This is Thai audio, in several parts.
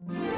you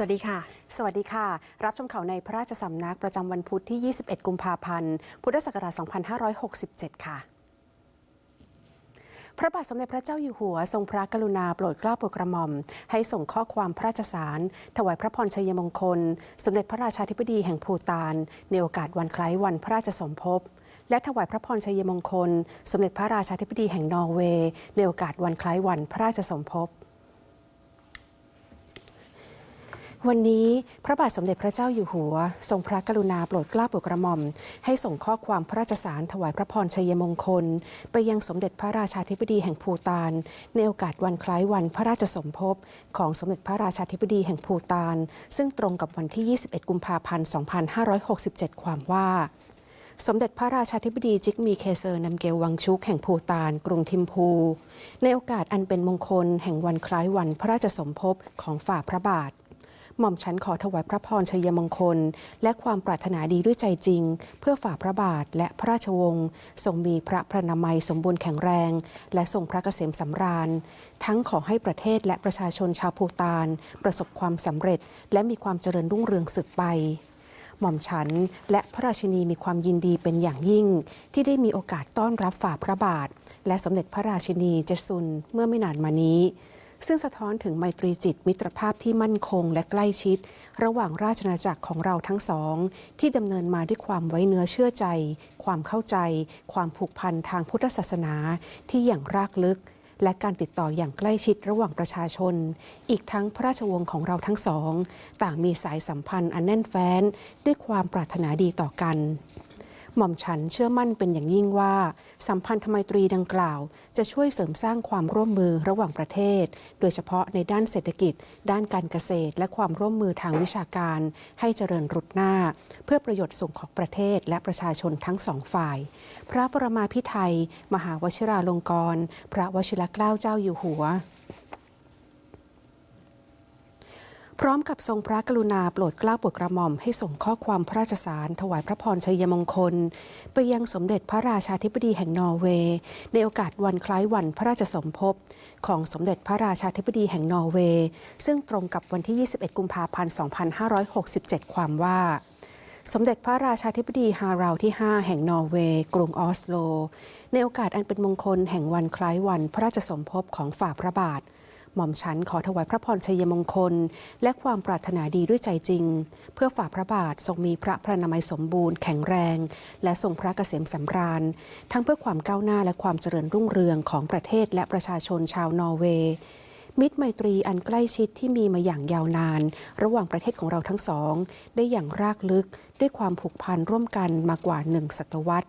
สวัสดีค่ะ สวัสดีค่ะ รับชมข่าวในพระราชสำนักประจำวันพุธที่ 21 กุมภาพันธ์ พุทธศักราช 2567 ค่ะพระบาทสมเด็จพระเจ้าอยู่หัว ทรงพระกรุณาโปรดเกล้าโปรดกระหม่อม ให้ส่งข้อความพระราชสาร ถวายพระพรชัยมงคล สมเด็จพระราชาธิบดีแห่งภูตาน ในโอกาสวันคล้ายวันพระราชสมภพ และถวายพระพรชัยมงคล สมเด็จพระราชาธิบดีแห่งนอร์เวย์ ในโอกาสวันคล้ายวันพระราชสมภพ วันนี้พระบาทสมเด็จพระเจ้าอยู่หัว ทรงพระกรุณาโปรดเกล้าโปรดกระหม่อม ให้ส่งข้อความพระราชสารถวายพระพรชัยมงคล ไปยังสมเด็จพระราชาธิบดีแห่งภูตาน ในโอกาสวันคล้ายวันพระราชสมภพของสมเด็จพระราชาธิบดีแห่งภูตาน ซึ่งตรงกับวันที่ 21 กุมภาพันธ์ 2567 ความว่าสมเด็จพระราชาธิบดีจิกมีเคเซอร์นำเกลวังชุกแห่งภูตาน กรุงทิมพู ในโอกาสอันเป็นมงคลแห่งวันคล้ายวันพระราชสมภพของฝ่าพระบาท หม่อมฉันขอถวายพระพรชัยมงคล และความปรารถนาดีด้วยใจจริง เพื่อฝ่าพระบาทและพระราชวงศ์ทรงมีพระพระนามัยสมบูรณ์แข็งแรง และทรงพระเกษมสำราญ ทั้งขอให้ประเทศและประชาชนชาวภูตาน ประสบความสำเร็จ และมีความเจริญรุ่งเรืองสืบไปหม่อมฉันและพระราชินีมีความยินดีเป็นอย่างยิ่ง ที่ได้มีโอกาสต้อนรับฝ่าพระบาท และสมเด็จพระราชินีเจซุนเมื่อไม่นานมานี้ ซึ่งสะท้อนถึงไมตรีจิตมิตรภาพที่มั่นคงและใกล้ชิด ระหว่างราชอาณาจักรของเราทั้งสอง ที่ดำเนินมาด้วยความไว้เนื้อเชื่อใจ ความเข้าใจ ความผูกพันทางพุทธศาสนาที่อย่างรากลึก และการติดต่ออย่างใกล้ชิดระหว่างประชาชน อีกทั้งพระราชวงศ์ของเราทั้งสอง ต่างมีสายสัมพันธ์อันแน่นแฟ้นด้วยความปรารถนาดีต่อกัน หม่อมฉันเชื่อมั่นเป็นอย่างยิ่งว่า สัมพันธไมตรีดังกล่าว จะช่วยเสริมสร้างความร่วมมือระหว่างประเทศ โดยเฉพาะในด้านเศรษฐกิจ ด้านการเกษตร และความร่วมมือทางวิชาการ ให้เจริญรุดหน้า เพื่อประโยชน์สูงของประเทศและประชาชนทั้งสองฝ่าย พระประมาพิไทยมหาวชิราลงกรณ์พระวชิรเกล้าเจ้าอยู่หัว พร้อมกับทรงพระกรุณาโปรดเกล้าโปรดกระหม่อมให้ส่งข้อความพระราชสารถวายพระพรชัยมงคล ไปยังสมเด็จพระราชาธิบดีแห่งนอร์เวย์ในโอกาสวันคล้ายวันพระราชสมภพของสมเด็จพระราชาธิบดีแห่งนอร์เวย์ซึ่งตรงกับวันที่ 21 กุมภาพันธ์ 2567 ความว่าสมเด็จพระราชาธิบดีฮาราวที่ 5 แห่งนอร์เวย์ กรุงออสโล ในโอกาสอันเป็นมงคลแห่งวันคล้ายวันพระราชสมภพของฝ่าพระบาท หม่อมฉันขอถวายพระพรชัยมงคล และความปรารถนาดีด้วยใจจริง เพื่อฝ่าพระบาททรงมีพระพระนามัยสมบูรณ์แข็งแรง และทรงพระเกษมสำราญ ทั้งเพื่อความก้าวหน้าและความเจริญรุ่งเรืองของประเทศและประชาชนชาวนอร์เวย์มิตรไมตรีอันใกล้ชิดที่มีมาอย่างยาวนาน ระหว่างประเทศของเราทั้งสอง ได้อย่างรากลึกด้วยความผูกพันร่วมกันมากว่าหนึ่งศตวรรษ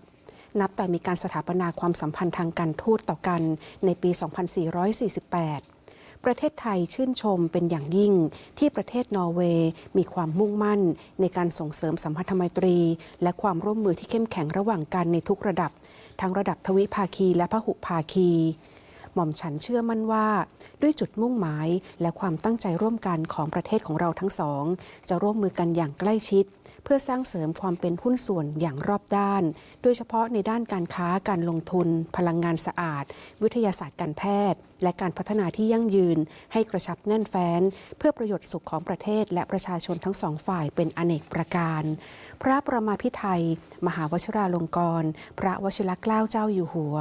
นับแต่มีการสถาปนาความสัมพันธ์ทางการทูตต่อกันในปี 2448 ประเทศไทยชื่นชมเป็นอย่างยิ่ง ที่ประเทศนอร์เวย์มีความมุ่งมั่น ในการส่งเสริมสัมพันธไมตรี และความร่วมมือที่เข้มแข็งระหว่างกันในทุกระดับ ทั้งระดับทวิภาคีและพหุภาคี หม่อมฉันเชื่อมั่นว่า ด้วยจุดมุ่งหมายและความตั้งใจร่วมกันของประเทศของเราทั้งสอง จะร่วมมือกันอย่างใกล้ชิด เพื่อสร้างเสริมความเป็นหุ้นส่วนอย่างรอบด้าน โดยเฉพาะในด้านการค้าการลงทุน พลังงานสะอาด วิทยาศาสตร์การแพทย์ และการพัฒนาที่ยั่งยืน ให้กระชับแน่นแฟ้น เพื่อประโยชน์สุขของประเทศ และประชาชนทั้งสองฝ่ายเป็นอเนกประการ พระประมาพิไทย มหาวชิราลงกรณ์พระวชิรเกล้าเจ้าอยู่หัว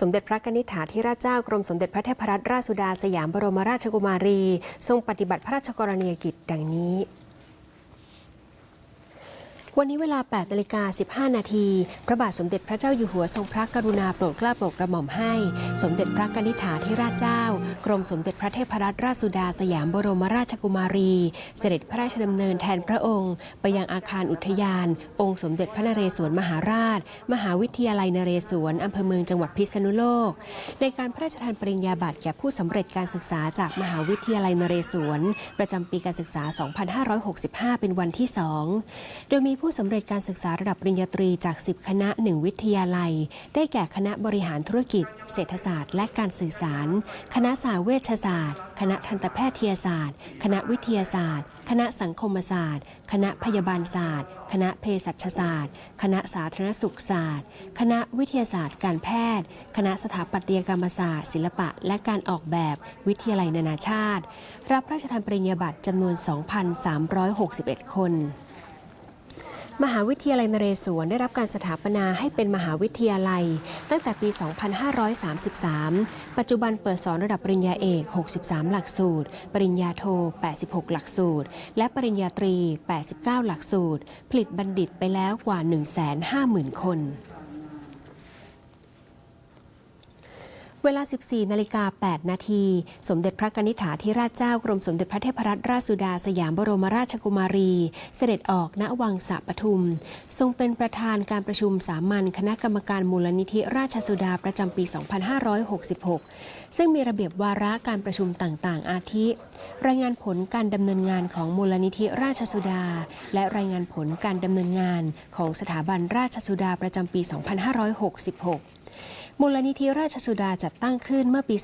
สมเด็จพระนิษฐาธิราชเจ้ากรมสมเด็จพระเทพรัตนราชสุดาสยามบรมราชกุมารี ทรงปฏิบัติพระราชกรณียกิจดังนี้ วันนี้เวลา8นาฬิกา15 นาที พระบาทสมเด็จพระเจ้าอยู่หัวทรงพระกรุณาโปรดเกล้าโปรดกระหม่อมให้ สมเด็จพระกนิษฐาธิราชเจ้า กรมสมเด็จพระเทพรัตนราชสุดาสยามบรมราชกุมารี เสด็จพระราชดำเนินแทนพระองค์ ไปยังอาคารอุทยาน องค์สมเด็จพระนเรศวรมหาราช มหาวิทยาลัยนเรศวรอำเภอเมืองจังหวัดพิษณุโลก ในการพระราชทานปริญญาบัตรแก่ผู้สำเร็จการศึกษาจากมหาวิทยาลัยนเรศวรประจำปีการศึกษา 2565 เป็นวันที่ 2 โดยมีผู้ผู้สำเร็จการศึกษาระดับปริญญาตรีจาก 10 คณะ 1 วิทยาลัย ได้แก่คณะบริหารธุรกิจ เศรษฐศาสตร์ และการสื่อสาร คณะสาเวชศาสตร์ คณะทันตแพทยศาสตร์ คณะวิทยาศาสตร์ คณะสังคมศาสตร์ คณะพยาบาลศาสตร์ คณะเภสัชศาสตร์ คณะสาธารณสุขศาสตร์ คณะวิทยาศาสตร์ การแพทย์ คณะสถาปัตยกรรมศาสตร์ ศิลปะ และการออกแบบวิทยาลัยนานาชาติ รับพระราชทานปริญญาบัตรจำนวน 2,361 คน มหาวิทยาลัยนเรศวรได้รับการสถาปนาให้เป็นมหาวิทยาลัย ตั้งแต่ปี 2533 ปัจจุบันเปิดสอนระดับปริญญาเอก 63 หลักสูตร ปริญญาโท 86 หลักสูตร และปริญญาตรี 89 หลักสูตร ผลิตบัณฑิตไปแล้วกว่า 150,000 คน วลา 14 นาฬิกา 8 นาที สมเด็จพระกนิษฐาธิราชเจ้ากรมสมเด็จพระเทพรัตนราชสุดาสยามบรมราชกุมารี เสด็จออกณวังสะปทุม ทรงเป็นประธานการประชุมสามัญคณะกรรมการมูลนิธิราชสุดาประจำปี 2566 ซึ่งมีระเบียบวาระการประชุมต่างๆ อาทิ รายงานผลการดำเนินงานของมูลนิธิราชสุดา และรายงานผลการดำเนินงานของสถาบันราชสุดาประจำปี 2566 มูลนิธิราชสุดาจัดตั้งขึ้นเมื่อปี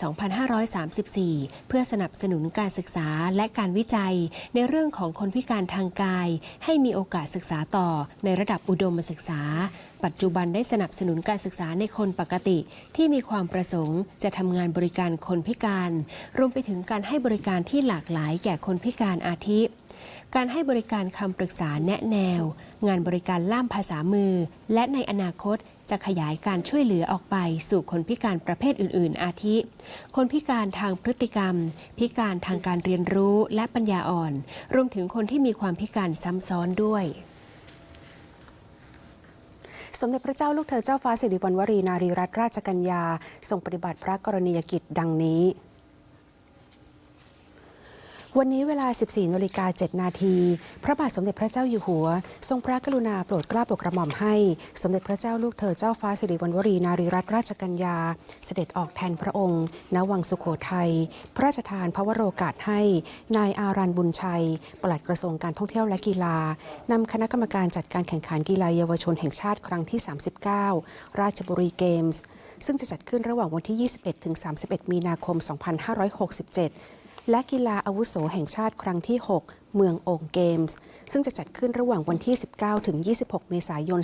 2534 เพื่อสนับสนุนการศึกษาและการวิจัย ในเรื่องของคนพิการทางกาย ให้มีโอกาสศึกษาต่อในระดับอุดมศึกษา ปัจจุบันได้สนับสนุนการศึกษาในคนปกติ ที่มีความประสงค์ จะทำงานบริการคนพิการ รวมไปถึงการให้บริการที่หลากหลายแก่คนพิการอาทิ การให้บริการคำปรึกษาแนะแนว งานบริการล่ามภาษามือ และในอนาคตจะขยายการช่วยเหลือออกไปสู่คนพิการประเภทอื่น ๆ อาทิ คนพิการทางพฤติกรรม พิการทางการเรียนรู้และปัญญาอ่อน รวมถึงคนที่มีความพิการซ้ำซ้อนด้วยสมเด็จพระเจ้าลูกเธอเจ้าฟ้าสิริวัณวรีนารีรัตนราชกัญญาทรงปฏิบัติพระกรณียกิจดังนี้ วันนี้เวลา 14นาฬิกา7นาที พระบาทสมเด็จพระเจ้าอยู่หัว ทรงพระกรุณาโปรดเกล้าโปรดกระหม่อมให้ สมเด็จพระเจ้าลูกเธอเจ้าฟ้าสิริวัณวรีนารีรัตนราชกัญญา เสด็จออกแทนพระองค์ ณ วังสุโขทัย พระราชทานพระวโรกาสให้ นายอารันบุญชัย ปลัดกระทรวงการท่องเที่ยวและกีฬา นำคณะกรรมการจัดการแข่งขันกีฬาเยาวชนแห่งชาติครั้งที่ 39 ราชบุรีเกมส์ ซึ่งจะจัดขึ้นระหว่างวันที่ 21-31 มีนาคม 2567 และกีฬาอาวุโสแห่งชาติครั้งที่ 6 เมืองโอ่งเกมส์ ซึ่งจะจัดขึ้นระหว่างวันที่ 19 ถึง 26 เมษายน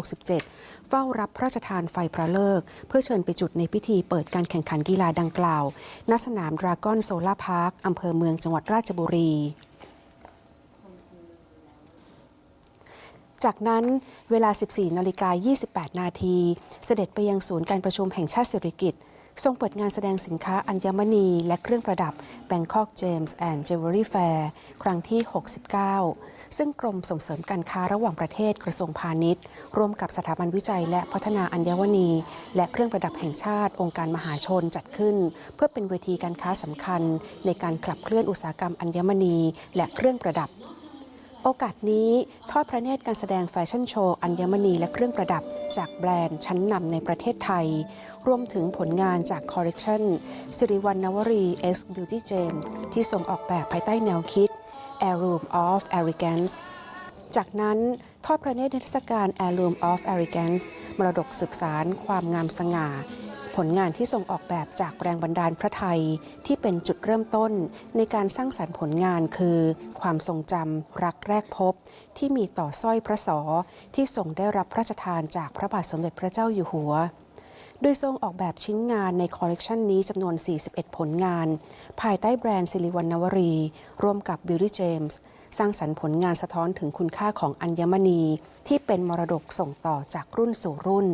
2567 เฝ้ารับพระราชทานไฟพระเลิก เพื่อเชิญไปจุดในพิธีเปิดการแข่งขันกีฬาดังกล่าว ณ สนามดราก้อนโซลาร์พาร์ค อำเภอเมืองจังหวัดราชบุรีจากนั้นเวลา 14 นาฬิกา 28 นาที เสด็จไปยังศูนย์การประชุมแห่งชาติสิริกิติ์ ทรงเปิดงานแสดงสินค้าอัญมณีและเครื่องประดับ Bangkok James and Jewelry Fair ครั้งที่ 69 ซึ่งกรมส่งเสริมการค้าระหว่างประเทศกระทรวงพาณิชย์ ร่วมกับสถาบันวิจัยและพัฒนาอัญมณี และเครื่องประดับแห่งชาติ องค์การมหาชนจัดขึ้น เพื่อเป็นเวทีการค้าสำคัญ ในการขับเคลื่อนอุตสาหกรรมอัญมณี และเครื่องประดับ โอกาสนี้ทอดพระเนตรการแสดงแฟชั่นโชว์อัญมณีและเครื่องประดับ จากแบรนด์ชั้นนำในประเทศไทย รวมถึงผลงานจากคอลเลกชันสิริวัณนวรี X Beauty James ที่ทรงออกแบบภายใต้แนวคิด Heirloom of Arrogance จากนั้นทอดพระเนตรนิทรรศการ Heirloom of Arrogance มรดกสืบสารความงามสง่า ผลงานที่ทรงออกแบบจากแรงบันดาลพระไทยที่เป็นจุดเริ่มต้นในการสร้างสรรค์ผลงานคือ ความทรงจำรักแรกพบ ที่มีต่อสร้อยพระสอที่ทรงได้รับพระราชทานจากพระบาทสมเด็จพระเจ้าอยู่หัว โดยทรงออกแบบชิ้นงานในคอลเลกชันนี้จำนวน 41 ผลงาน ภายใต้แบรนด์สิริวัณนวรี ร่วมกับ Beauty James ส สร้างสรรค์ผลงานสะท้อนถึงคุณค่าของอัญมณี ที่เป็นมรดกส่งต่อจากรุ่นสู่รุ่น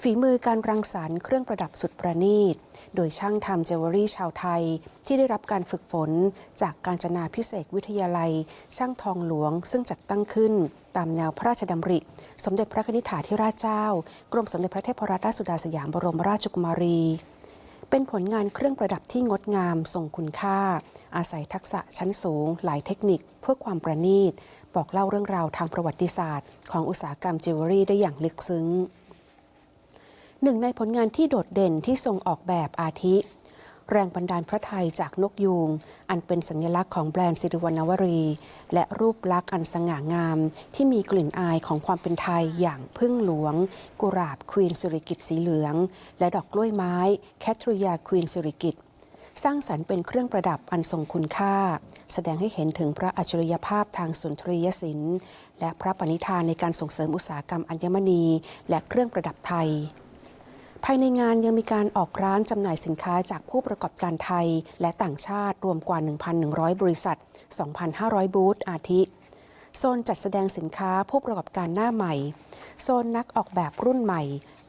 ฝีมือการรังสรรค์เครื่องประดับสุดประณีต โดยช่างทำเจวเวลรี่ชาวไทย ที่ได้รับการฝึกฝนจากการจนาพิเศษวิทยาลัย ช่างทองหลวง ซึ่งจัดตั้งขึ้น ตามแนวพระราชดำริ สมเด็จพระนิธิถาธิราชเจ้า กรมสมเด็จพระเทพรัตนราชสุดาสยามบรมราชกุมารี เป็นผลงานเครื่องประดับที่งดงามทรงคุณค่า อาศัยทักษะชั้นสูง หลายเทคนิค เพื่อความประณีต บอกเล่าเรื่องราวทางประวัติศาสตร์ ของอุตสาหกรรมจิวเวลรี่ได้อย่างลึกซึ้งหนึ่งในผลงานที่โดดเด่นที่ทรงออกแบบอาทิ แรงบันดาลพระไทยจากนกยูง อันเป็นสัญลักษณ์ของแบรนด์สิริวัณวรี และรูปลักษณ์อันสง่างาม ที่มีกลิ่นอายของความเป็นไทยอย่างพึ่งหลวง กุหลาบควีนสุริกิตสีเหลือง และดอกกล้วยไม้แคทริยาควีนสุริกิตสร้างสรรค์เป็นเครื่องประดับอันทรงคุณค่า แสดงให้เห็นถึงพระอัจฉริยภาพทางสุนทรียศิลป์ และพระปณิธานในการส่งเสริมอุตสาหกรรมอัญมณี และเครื่องประดับไทย ภายในงานยังมีการออกร้านจำหน่ายสินค้าจากผู้ประกอบการไทย และต่างชาติรวมกว่า 1,100 บริษัท 2,500 บูธอาทิ โซนจัดแสดงสินค้าผู้ประกอบการหน้าใหม่ โซนนักออกแบบรุ่นใหม่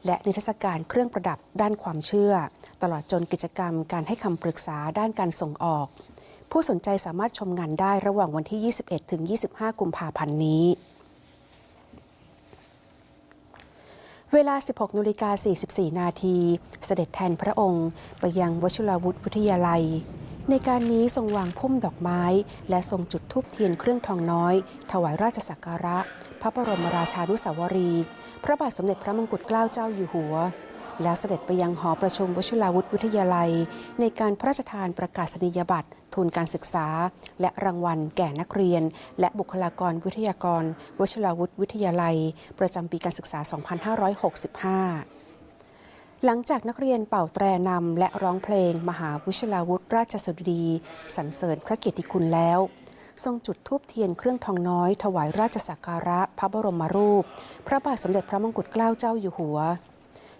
และนิทรรศการเครื่องประดับด้านความเชื่อ ตลอดจนกิจกรรมการให้คำปรึกษาด้านการส่งออก ผู้สนใจสามารถชมงานได้ระหว่างวันที่ 21 ถึง 25 กุมภาพันธ์นี้ เวลา 16นาฬิกา44 นาที เสด็จแทนพระองค์ ไปยังวชิราวุธวิทยาลัย ในการนี้ทรงวางพุ่มดอกไม้ และทรงจุดธูปเทียนเครื่องทองน้อย ถวายราชสักการะ พระบรมราชานุสาวรี พระบาทสมเด็จพระมงกุฎเกล้าเจ้าอยู่หัว แล้วเสด็จไปยังหอประชุมวชิราวุธวิทยาลัย ในการพระราชทานประกาศนียบัตร ทุนการศึกษา และรางวัลแก่นักเรียน และบุคลากรวิทยากรวชราวุธวิทยาลัย ประจำปีการศึกษา 2565หลังจากนักเรียนเป่าแตรนำและร้องเพลง มหาวิชลาวุธราชสุดี สรรเสริญพระเกียรติคุณแล้ว ทรงจุดธูปเทียนเครื่องทองน้อย ถวายราชสักการะพระบรมรูป พระบาทสมเด็จพระมงกุฎเกล้าเจ้าอยู่หัว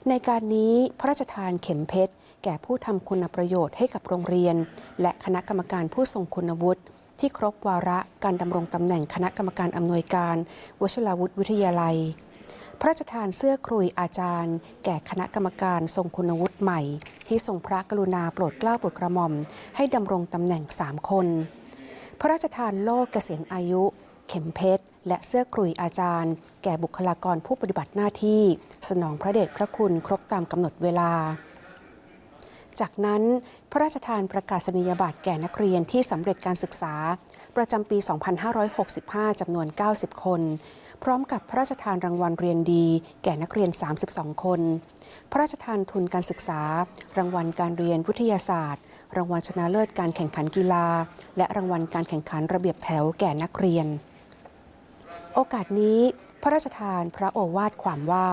ในการนี้พระราชทานเข็มเพชร แก่ผู้ทำคุณประโยชน์ให้กับโรงเรียน และคณะกรรมการผู้ทรงคุณวุฒิที่ครบวาระการดำรงตำแหน่งคณะกรรมการอำนวยการวชิราวุธวิทยาลัย พระราชทานเสื้อครุยอาจารย์ แก่คณะกรรมการทรงคุณวุฒิใหม่ ที่ทรงพระกรุณาโปรดเกล้าโปรดกระหม่อม ให้ดำรงตำแหน่ง3คน พระราชทานโล่เกษียณอายุ เข็มเพชรและเสื้อครุยอาจารย์ แก่บุคลากรผู้ปฏิบัติหน้าที่ สนองพระเดชพระคุณครบตามกำหนดเวลา จากนั้นพระราชทานประกาศนียบัตรแก่นักเรียนที่สำเร็จการศึกษา ประจำปี 2565 จำนวน 90 คน พร้อมกับพระราชทานรางวัลเรียนดี แก่นักเรียน 32 คน พระราชทานทุนการศึกษา รางวัลการเรียนวิทยาศาสตร์ รางวัลชนะเลิศการแข่งขันกีฬา และรางวัลการแข่งขันระเบียบแถวแก่นักเรียน โอกาสนี้ พระราชทานพระโอวาทความว่า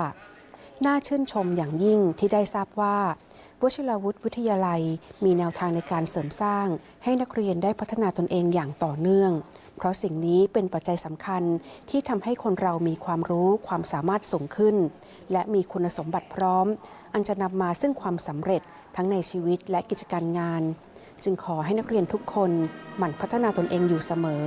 น่าชื่นชมอย่างยิ่งที่ได้ทราบว่า วชิราวุธวิทยาลัย มีแนวทางในการเสริมสร้าง ให้นักเรียนได้พัฒนาตนเองอย่างต่อเนื่อง เพราะสิ่งนี้เป็นปัจจัยสำคัญที่ทำให้คนเรามีความรู้ความสามารถสูงขึ้น และมีคุณสมบัติพร้อม อันจะนำมาซึ่งความสำเร็จทั้งในชีวิตและกิจการงาน จึงขอให้นักเรียนทุกคนหมั่นพัฒนาตนเองอยู่เสมอ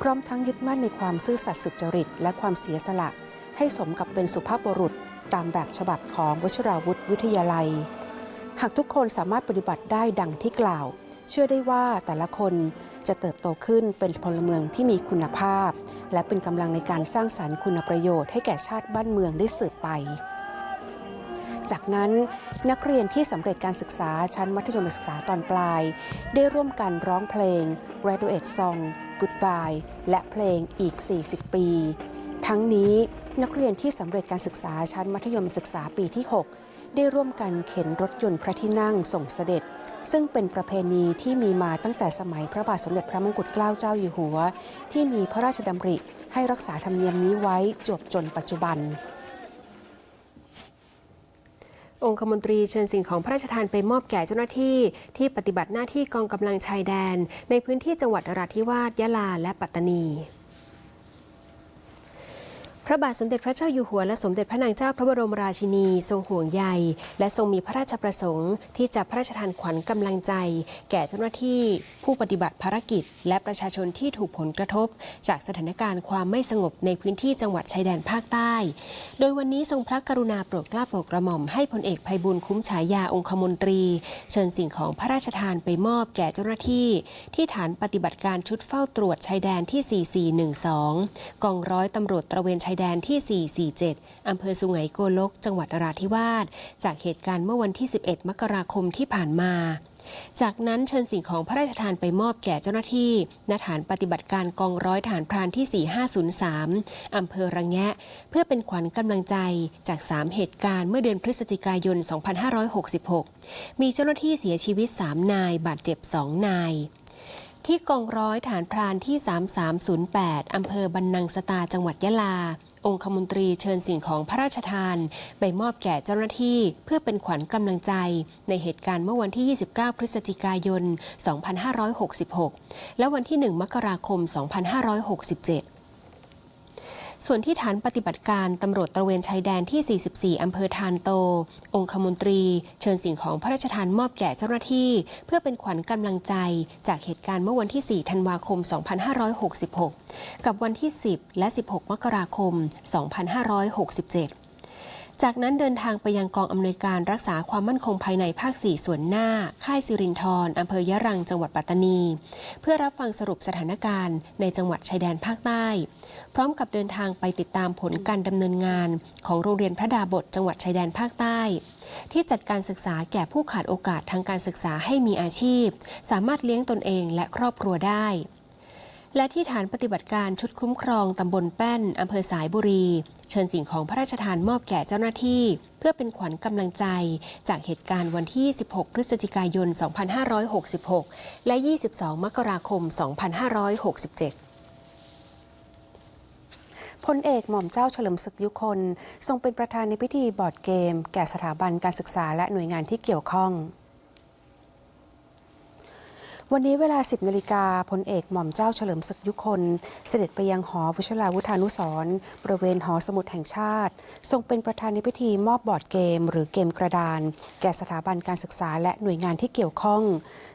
พร้อมทั้งยึดมั่นในความซื่อสัตย์สุจริต และความเสียสละ ให้สมกับเป็นสุภาพบุรุษตามแบบฉบับของวชิราวุธวิทยาลัย หากทุกคนสามารถปฏิบัติได้ดังที่กล่าว เชื่อได้ว่าแต่ละคนจะเติบโตขึ้นเป็นพลเมืองที่มีคุณภาพ และเป็นกำลังในการสร้างสรรค์คุณประโยชน์ให้แก่ชาติบ้านเมืองได้สืบไปจากนั้นนักเรียนที่สำเร็จการศึกษาชั้นมัธยมศึกษาตอนปลาย ได้ร่วมกันร้องเพลง Graduate Song Goodbye และเพลงอีก 40 ปี ทั้งนี้นักเรียนที่สำเร็จการศึกษาชั้นมัธยมศึกษาปีที่ 6 ได้ร่วมกันเข็นรถยนต์พระที่นั่งส่งเสด็จ ซึ่งเป็นประเพณีที่มีมาตั้งแต่สมัยพระบาทสมเด็จพระมงกุฎเกล้าเจ้าอยู่หัว ที่มีพระราชดำริให้รักษาธรรมเนียมนี้ไว้จวบจนปัจจุบันองคมนตรีเชิญสิ่งของพระราชทานไปมอบแก่เจ้าหน้าที่ ที่ปฏิบัติหน้าที่กองกำลังชายแดน ในพื้นที่จังหวัดนราธิวาสยะลาและปัตตานี พระบาทสมเด็จพระเจ้าอยู่หัวและสมเด็จพระนางเจ้าพระบรมราชินีทรงห่วงใยและทรงมีพระราชประสงค์ ที่จะพระราชทานขวัญกำลังใจ แก่เจ้าหน้าที่ ผู้ปฏิบัติภารกิจ และประชาชนที่ถูกผลกระทบ จากสถานการณ์ความไม่สงบในพื้นที่จังหวัดชายแดนภาคใต้ โดยวันนี้ทรงพระกรุณาโปรดเกล้าโปรดกระหม่อมให้พลเอกภัยบุญคุ้มฉายาองคมนตรี เชิญสิ่งของพระราชทานไปมอบแก่เจ้าหน้าที่ ที่ฐานปฏิบัติการชุดเฝ้าตรวจชายแดนที่ 4412 กองร้อยตำรวจตระเวนชายแดนที่ 447 อำเภอสุไหงโกลก จังหวัดนราธิวาส จากเหตุการณ์เมื่อวันที่ 11 มกราคมที่ผ่านมาจากนั้นเชิญสิ่งของพระราชทานไปมอบแก่เจ้าหน้าที่ณฐานปฏิบัติการกองร้อยฐานพรานที่ 4503 อำเภอระแงะ เพื่อเป็นขวัญกำลังใจจาก 3 เหตุการณ์เมื่อเดือนพฤศจิกายน 2566 มีเจ้าหน้าที่เสียชีวิต 3 นาย บาดเจ็บ 2 นาย ที่กองร้อยฐานพรานที่ 3308 อำเภอบันนังสตาจังหวัดยะลา องคมนตรีเชิญสิ่งของพระราชทาน ไปมอบแก่เจ้าหน้าที่เพื่อเป็นขวัญกำลังใจ ในเหตุการณ์เมื่อวันที่ 29 พฤศจิกายน 2566 และวันที่ 1 มกราคม 2567 ส่วนที่ฐานปฏิบัติการตำรวจตระเวนชายแดนที่ 44 อำเภอทานโต องคมนตรี เชิญสิ่งของพระราชทานมอบแก่เจ้าหน้าที่ เพื่อเป็นขวัญกำลังใจ จากเหตุการณ์เมื่อวันที่ 4 ธันวาคม 2566 กับวันที่ 10 และ 16 มกราคม 2567 จากนั้นเดินทางไปยังกองอำนวยการรักษาความมั่นคงภายในภาค 4 ส่วนหน้า ค่ายสิรินธรอำเภอยะรังจังหวัดปัตตานี เพื่อรับฟังสรุปสถานการณ์ในจังหวัดชายแดนภาคใต้ พร้อมกับเดินทางไปติดตามผลการดำเนินงาน ของโรงเรียนพระดาบทจังหวัดชายแดนภาคใต้ ที่จัดการศึกษาแก่ผู้ขาดโอกาสทางการศึกษาให้มีอาชีพ สามารถเลี้ยงตนเองและครอบครัวได้ และที่ฐานปฏิบัติการชุดคุ้มครองตำบลแป้นอำเภอสายบุรี เชิญสิ่งของพระราชทานมอบแก่เจ้าหน้าที่ เพื่อเป็นขวัญกำลังใจ จากเหตุการณ์วันที่ 16 พฤศจิกายน 2566 และ 22 มกราคม 2567พลเอกหม่อมเจ้าเฉลิมศึกยุคน ทรงเป็นประธานในพิธีบอร์ดเกม แก่สถาบันการศึกษาและหน่วยงานที่เกี่ยวข้อง วันนี้เวลา 10นาฬิกาพลเอกหม่อมเจ้าเฉลิมศึกยุคน เสด็จไปยังหอวชิราวุธานุสร์บริเวณหอสมุดแห่งชาติ ทรงเป็นประธานในพิธีมอบบอร์ดเกม หรือเกมกระดาน แก่สถาบันการศึกษาและหน่วยงานที่เกี่ยวข้อง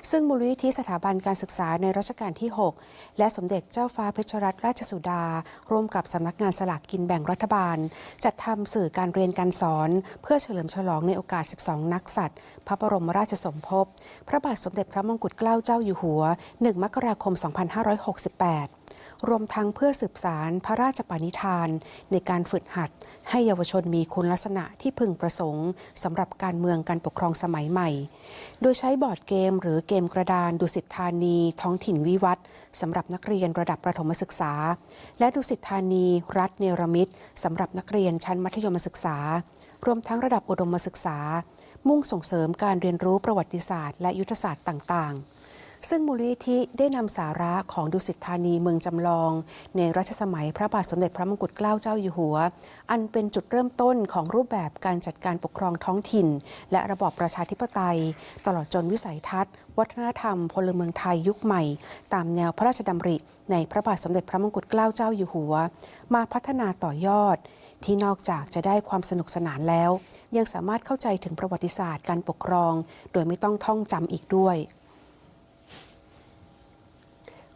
ซึ่งมูลนิธิสถาบันการศึกษาในรัชกาลที่ 6 และสมเด็จเจ้าฟ้าเพชรรัตนราชสุดา ร่วมกับสำนักงานสลากกินแบ่งรัฐบาล จัดทำสื่อการเรียนการสอน เพื่อเฉลิมฉลองในโอกาส 12 นักสัตว์ พระบรมราชสมภพ พระบาทสมเด็จพระมงกุฎเกล้าเจ้าอยู่หัว 1 มกราคม 2568 รวมทั้งเพื่อสืบสารพระราชปณิธาน ในการฝึกหัด ให้เยาวชนมีคุณลักษณะที่พึงประสงค์สำหรับการเมืองการปกครองสมัยใหม่ โดยใช้บอร์ดเกม หรือเกมกระดานดุสิตธานี ท้องถิ่นวิวัฒน์สำหรับนักเรียนระดับประถมศึกษา และดุสิตธานี รัฐเนรมิตสำหรับนักเรียนชั้นมัธยมศึกษารวมทั้งระดับอุดมศึกษา มุ่งส่งเสริมการเรียนรู้ประวัติศาสตร์และยุทธศาสตร์ต่าง ๆ ซึ่งมูลนิธิได้นำสาระของดุสิตธานีเมืองจำลอง ในรัชสมัยพระบาทสมเด็จพระมงกุฎเกล้าเจ้าอยู่หัว อันเป็นจุดเริ่มต้นของรูปแบบการจัดการปกครองท้องถิ่น และระบอบประชาธิปไตย ตลอดจนวิสัยทัศน์ วัฒนธรรม พลเมืองไทยยุคใหม่ ตามแนวพระราชดำริ ในพระบาทสมเด็จพระมงกุฎเกล้าเจ้าอยู่หัว มาพัฒนาต่อยอด ที่นอกจากจะได้ความสนุกสนานแล้ว ยังสามารถเข้าใจถึงประวัติศาสตร์การปกครอง โดยไม่ต้องท่องจำอีกด้วย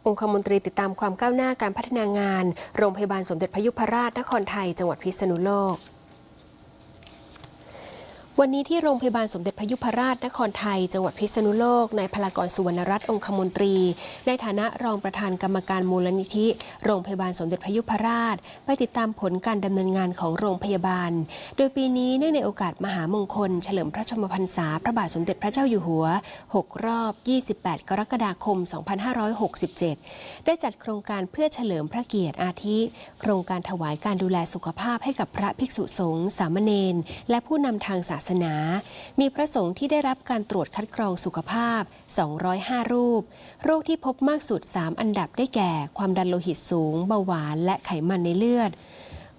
องคมนตรีติดตามความก้าวหน้าการพัฒนางาน โรงพยาบาลสมเด็จพยุพราชนครไทย จังหวัดพิษณุโลก วันนี้ที่โรงพยาบาลสมเด็จพระยุพราชนครไทย จังหวัดพิษณุโลกนายพลากรสุวรรณรัตน์องคมนตรี ในฐานะรองประธานกรรมการมูลนิธิ โรงพยาบาลสมเด็จพระยุพราช ไปติดตามผลการดำเนินงานของโรงพยาบาล โดยปีนี้เนื่องในโอกาสมหามงคล เฉลิมพระชนมพรรษา พระบาทสมเด็จพระเจ้าอยู่หัว 6 รอบ 28 กรกฎาคม 2567 ได้จัดโครงการเพื่อเฉลิมพระเกียรติอาทิ โครงการถวายการดูแลสุขภาพให้กับพระภิกษุสงฆ์สามเณรและผู้นำทางศาสนา มีพระสงฆ์ที่ได้รับการตรวจคัดกรองสุขภาพ 205 รูป โรคที่พบมากสุด 3 อันดับได้แก่ ความดันโลหิตสูง เบาหวานและไขมันในเลือด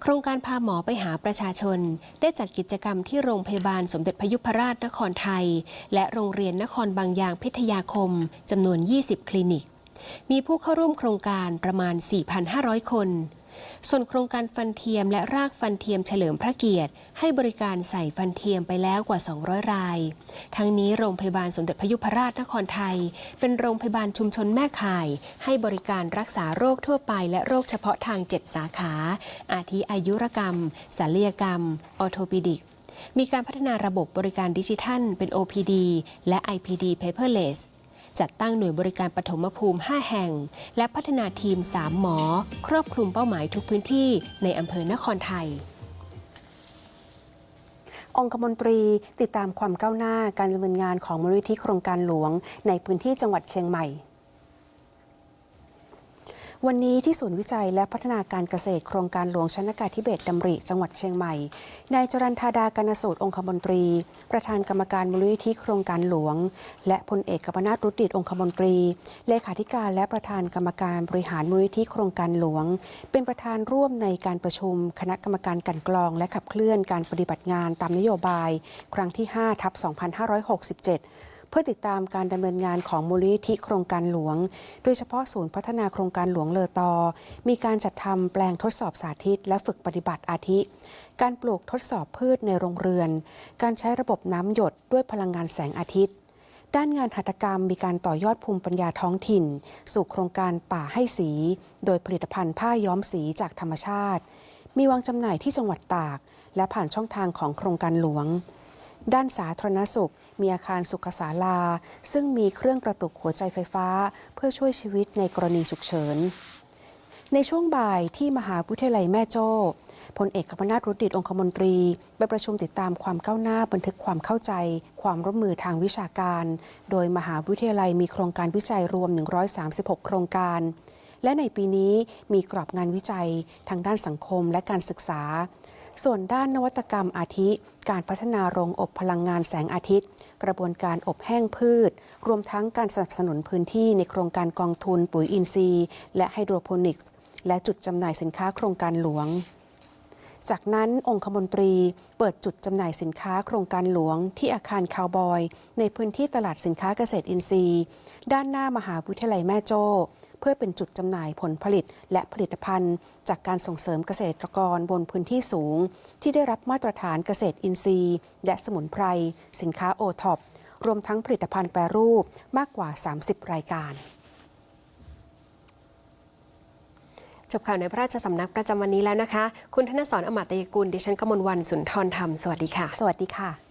โครงการพาหมอไปหาประชาชน ได้จัดกิจกรรมที่โรงพยาบาลสมเด็จพยุพราชนครไทย และโรงเรียนนครบางยางพิทยาคมจำนวน 20 คลินิก มีผู้เข้าร่วมโครงการประมาณ 4,500 คน ส่วนโครงการฟันเทียมและรากฟันเทียมเฉลิมพระเกียรติ ให้บริการใส่ฟันเทียมไปแล้วกว่า 200 ราย ทั้งนี้โรงพยาบาลสมเด็จพยุพราชนครไทย เป็นโรงพยาบาลชุมชนแม่ข่าย ให้บริการรักษาโรคทั่วไป และโรคเฉพาะทาง 7 สาขา อาทิอายุรกรรมศัลยกรรม ออโทปิดิกมีการพัฒนาระบบบริการดิจิทัล เป็น OPD และ IPD paperless จัดตั้งหน่วยบริการปฐมภูมิ 5 แห่ง และพัฒนาทีม 3 หมอ ครอบคลุมเป้าหมายทุกพื้นที่ในอำเภอนครไทยองคมนตรีติดตามความก้าวหน้าการดำเนินงานของมูลนิธิโครงการหลวง ในพื้นที่จังหวัดเชียงใหม่ วันนี้ที่ศูนย์วิจัยและพัฒนาการเกษตรโครงการหลวงชนากาธิเบศรดำริ จังหวัดเชียงใหม่ นายจรันธาดากนสูตรองคมนตรี ประธานกรรมการมูลนิธิโครงการหลวง และพลเอกกัปนาตรุดดิตองคมนตรี เลขาธิการและประธานกรรมการบริหารมูลนิธิโครงการหลวง เป็นประธานร่วมในการประชุม คณะกรรมการกันกรอง และขับเคลื่อนการปฏิบัติงานตามนโยบาย ครั้งที่5ทับ2567เพื่อติดตามการดำเนินงานของมูลนิธิโครงการหลวง โดยเฉพาะศูนย์พัฒนาโครงการหลวงเลอตอ มีการจัดทำแปลงทดสอบสาธิต และฝึกปฏิบัติอาทิ การปลูกทดสอบพืชในโรงเรือน การใช้ระบบน้ำหยดด้วยพลังงานแสงอาทิตย์ด้านงานหัตถกรรมมีการต่อยอดภูมิปัญญาท้องถิ่น สู่โครงการป่าให้สี โดยผลิตภัณฑ์ผ้าย้อมสีจากธรรมชาติ มีวางจำหน่ายที่จังหวัดตาก และผ่านช่องทางของโครงการหลวง ด้านสาธารณสุข มีอาคารสุขศาลา ซึ่งมีเครื่องกระตุกหัวใจไฟฟ้า เพื่อช่วยชีวิตในกรณีฉุกเฉิน ในช่วงบ่ายที่มหาวิทยาลัยแม่โจ้พลเอกกัมนาตรุดดิตองคมนตรี ไปประชุมติดตามความก้าวหน้าบันทึกความเข้าใจ ความร่วมมือทางวิชาการ โดยมหาวิทยาลัยมีโครงการวิจัยรวม 136 โครงการ และในปีนี้มีกรอบงานวิจัย ทางด้านสังคมและการศึกษา ส่วนด้านนวัตกรรมอาทิ การพัฒนาโรงอบพลังงานแสงอาทิตย์ กระบวนการอบแห้งพืช รวมทั้งการสนับสนุนพื้นที่ในโครงการกองทุนปุ๋ยอินทรีย์ และไฮโดรโปนิกส์ และจุดจำหน่ายสินค้าโครงการหลวง จากนั้นองคมนตรีเปิดจุดจำหน่ายสินค้าโครงการหลวงที่อาคารคาวบอย ในพื้นที่ตลาดสินค้าเกษตรอินทรีย์ ด้านหน้ามหาวิทยาลัยแม่โจ้ เพื่อเป็นจุดจำหน่ายผลผลิตและผลิตภัณฑ์ จากการส่งเสริมเกษตรกรบนพื้นที่สูง ที่ได้รับมาตรฐานเกษตรอินทรีย์ และสมุนไพรสินค้าโอท็อปรวมทั้งผลิตภัณฑ์แปรรูปมากกว่า 30 รายการ จ บข่าวในพระราชสำนักประจำวันนี้แล้วนะคะ คุณธนสรอมตยกุลดิฉันกมลวันสุนทรธรรม สวัสดีค่ะ สวัสดีค่ะ